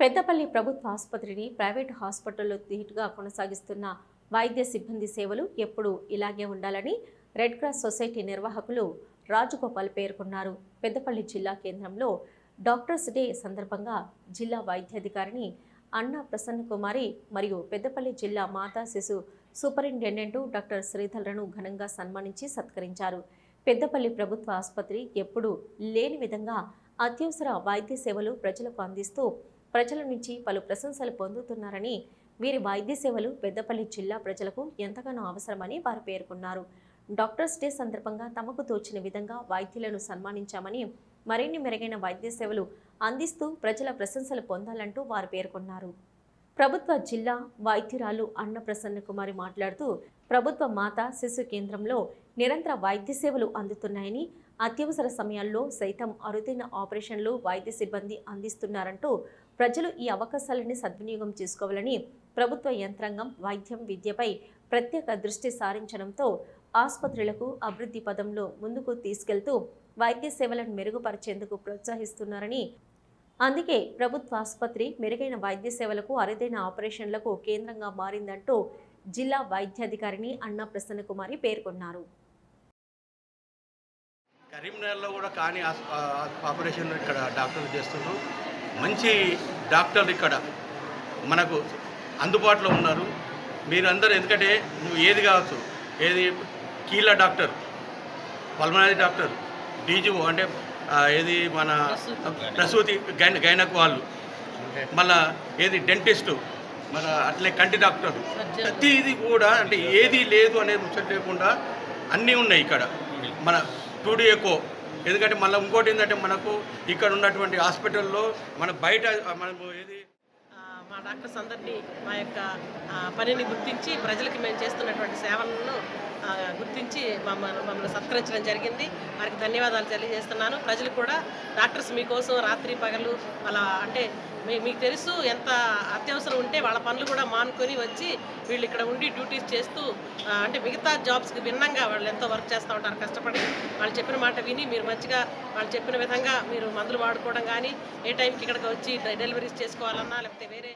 పెద్దపల్లి ప్రభుత్వ ఆసుపత్రిని ప్రైవేటు హాస్పిటల్లో ధీటుగా కొనసాగిస్తున్న వైద్య సిబ్బంది సేవలు ఎప్పుడూ ఇలాగే ఉండాలని రెడ్ క్రాస్ సొసైటీ నిర్వాహకులు రాజగోపాల్ పేర్కొన్నారు. పెద్దపల్లి జిల్లా కేంద్రంలో డాక్టర్స్ డే సందర్భంగా జిల్లా వైద్యాధికారిని అన్నా ప్రసన్న కుమారి మరియు పెద్దపల్లి జిల్లా మాతా శిశు సూపరింటెండెంట్ డాక్టర్ శ్రీధర్లను ఘనంగా సన్మానించి సత్కరించారు. పెద్దపల్లి ప్రభుత్వ ఆసుపత్రి ఎప్పుడూ లేని విధంగా అత్యవసర వైద్య సేవలు ప్రజలకు అందిస్తూ ప్రజల నుంచి పలు ప్రశంసలు పొందుతున్నారని వీరి వైద్య సేవలు పెద్దపల్లి జిల్లా ప్రజలకు ఎంతగానో అవసరమని వారు పేర్కొన్నారు. డాక్టర్స్ డే సందర్భంగా తమకు తోచిన విధంగా వైద్యులను సన్మానించామని మరిన్ని మెరుగైన వైద్య సేవలు అందిస్తూ ప్రజల ప్రశంసలు పొందాలంటూ వారు పేర్కొన్నారు. ప్రభుత్వ జిల్లా వైద్యురాలు అన్న ప్రసన్న కుమారి మాట్లాడుతూ ప్రభుత్వ మాత శిశు కేంద్రంలో నిరంతర వైద్య సేవలు అందుతున్నాయని అత్యవసర సమయాల్లో సైతం అరుదైన ఆపరేషన్లు వైద్య సిబ్బంది అందిస్తున్నారంటూ ప్రజలు ఈ అవకాశాలని సద్వినియోగం చేసుకోవాలని ప్రభుత్వ యంత్రాంగం వైద్యం విద్యపై ప్రత్యేక దృష్టి సారించడంతో ఆసుపత్రులకు అభివృద్ధి పదంలో ముందుకు తీసుకెళ్తూ వైద్య సేవలను మెరుగుపరిచేందుకు ప్రోత్సహిస్తున్నారని. అందుకే ప్రభుత్వ ఆసుపత్రి మెరుగైన వైద్య సేవలకు అరుదైన ఆపరేషన్లకు కేంద్రంగా మారిందంటూ జిల్లా వైద్యాధికారిని అన్నా ప్రసన్న కుమారి పేర్కొన్నారు. కరీంనగర్లో కూడా కానీ ఆపరేషన్ ఇక్కడ డాక్టర్లు చేస్తున్నారు మంచి డాక్టర్లు ఇక్కడ మనకు అందుబాటులో ఉన్నారు. మీరందరూ ఎందుకంటే నువ్వు ఏది కావచ్చు ఏది కీళ్ళ డాక్టర్ పల్మనరీ డాక్టర్ డీజీఓ అంటే ఏది మన ప్రసూతి గైన గైనక్ వాళ్ళు. మళ్ళా ఏది డెంటిస్టు మన అట్లే కంటి డాక్టర్. ప్రతిది కూడా అంటే ఏది లేదు అనేది ముచ్చట లేకుండా అన్నీ ఉన్నాయి ఇక్కడ. మన టూడీ ఎక్కువ ఎందుకంటే మళ్ళీ ఇంకోటి ఏంటంటే మనకు ఇక్కడ ఉన్నటువంటి హాస్పిటల్లో మన బయట మనము ఏది మా డాక్టర్స్ అందరినీ మా యొక్క పనిని గుర్తించి ప్రజలకి మేము చేస్తున్నటువంటి సేవలను గుర్తించి మమ్మల్ని మమ్మల్ని సత్కరించడం జరిగింది. వారికి ధన్యవాదాలు తెలియజేస్తున్నాను. ప్రజలు కూడా డాక్టర్స్ మీకోసం రాత్రి పగలు అలా అంటే మీ మీకు తెలుసు ఎంత అత్యవసరం ఉంటే వాళ్ళ పనులు కూడా మానుకొని వచ్చి వీళ్ళు ఇక్కడ ఉండి డ్యూటీస్ చేస్తూ అంటే మిగతా జాబ్స్కి భిన్నంగా వాళ్ళు ఎంతో వర్క్ చేస్తూ ఉంటారు కష్టపడి వాళ్ళు చెప్పిన మాట విని మీరు మంచిగా వాళ్ళు చెప్పిన విధంగా మీరు మందులు వాడుకోవడం కానీ ఏ టైంకి ఇక్కడికి వచ్చి డెలివరీస్ చేసుకోవాలన్నా లేకపోతే వేరే